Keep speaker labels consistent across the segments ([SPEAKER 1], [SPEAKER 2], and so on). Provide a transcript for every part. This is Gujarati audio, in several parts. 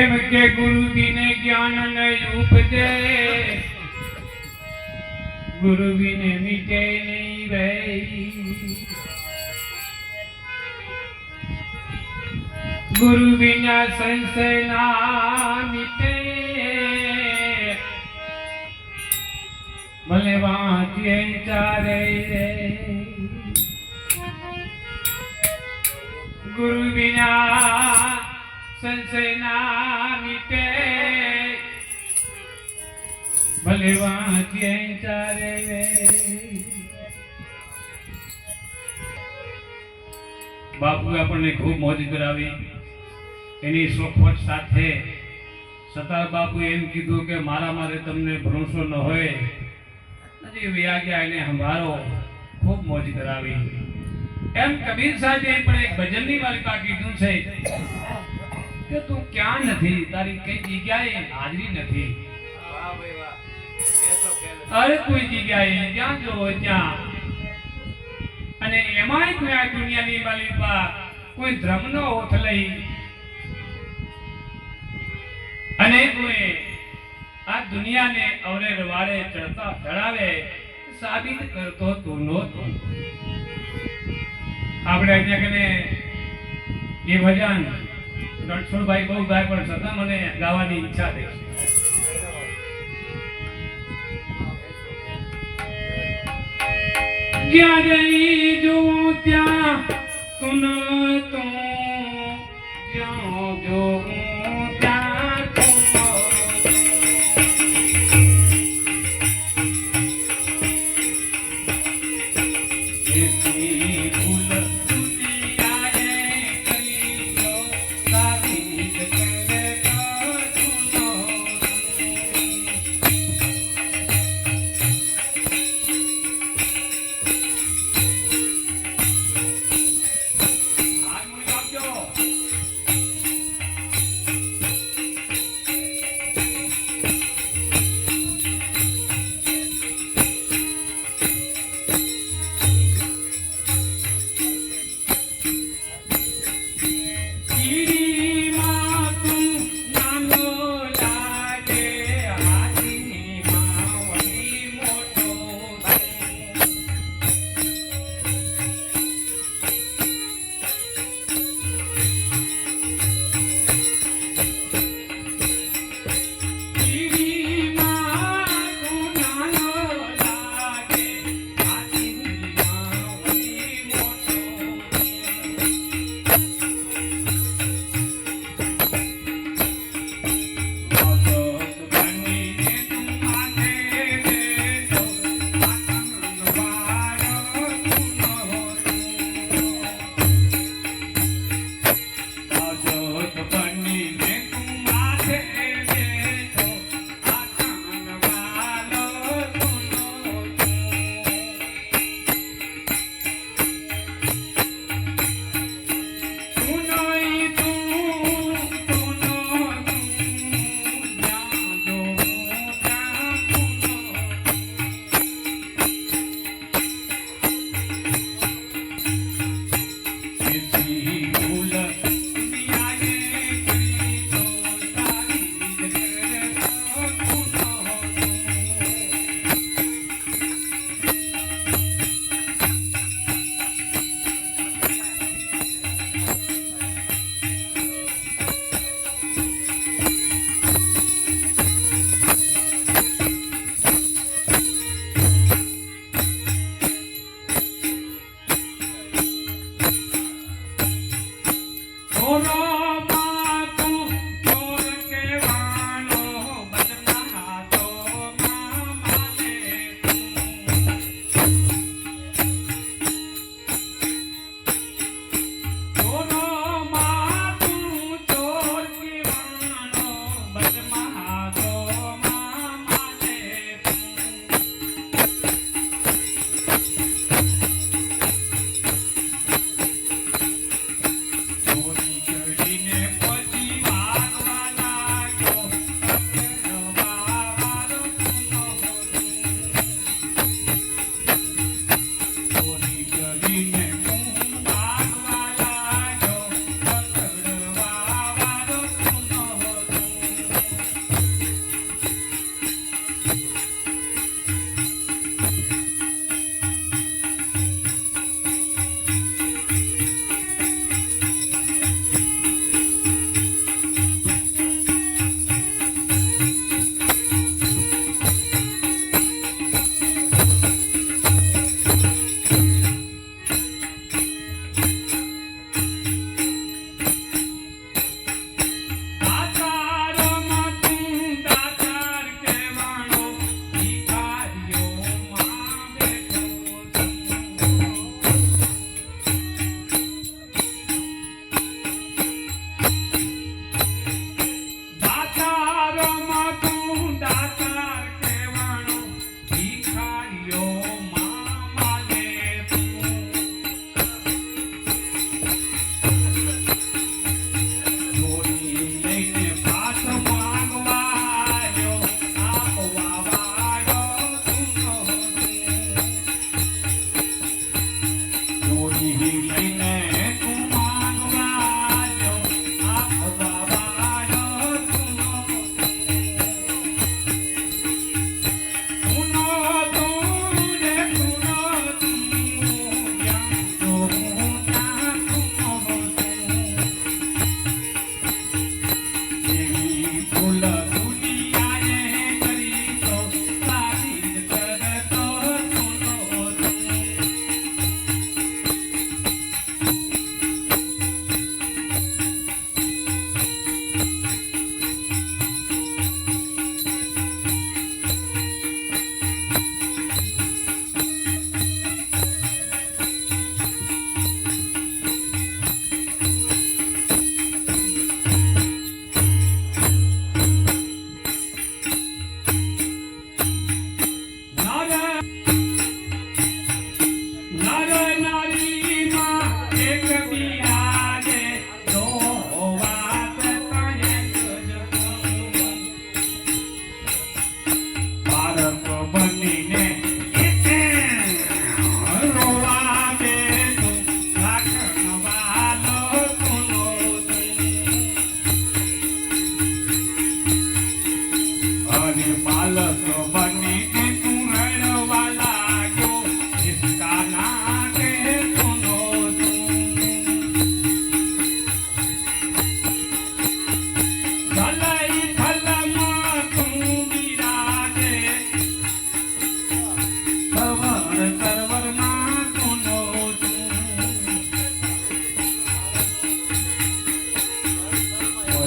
[SPEAKER 1] કેમ કે ગુરુજીને જ્ઞાન નહીં ઉપજે ગુરુજીને મીટે નહીં ભાઈ ગુરુ વિના સંશય ના મીટે. ભલે વાંચીએ ચારે. રે ગુરુ વિના સંશય મીટે ભલે વાંચીએ ચારે બાપુ આપણને ખૂબ મોજ કરાવી. એની સોખવટ સાથે સતાર બાપુ એમ કીધું કે મારા મારે તમને ભરોસો ન હોય, હજી વ્યાગ્યા એને સંભાળો. ખૂબ મોજ કરાવી. એમ કબીર સાહેબે પણ એક ભજનની માલિકા કીધું છે. કે તું ક્યાં નથી? તારી કઈ જગ્યાએ હાજરી નથી? અરે કોઈ જગ્યાએ જ્યાં જો ત્યાં અને એમાંય કોઈ આ દુનિયાની માલિકા કોઈ ધર્મનો ઓથ લઈ. અને કોઈ આ દુનિયાને અવરે વાળે ચડતા ચડાવે સાબિત કરતો તું નહોતો. આપણે અહીંયા કને એ ભજન રણછોડભાઈ બહુ ગાય પણ છતાં મને ગાવાની ઈચ્છા થઈ જ્યાં જઈ જોઉં ત્યાં તું તો, જ્યાં જોઉં ત્યાં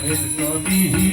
[SPEAKER 1] নবী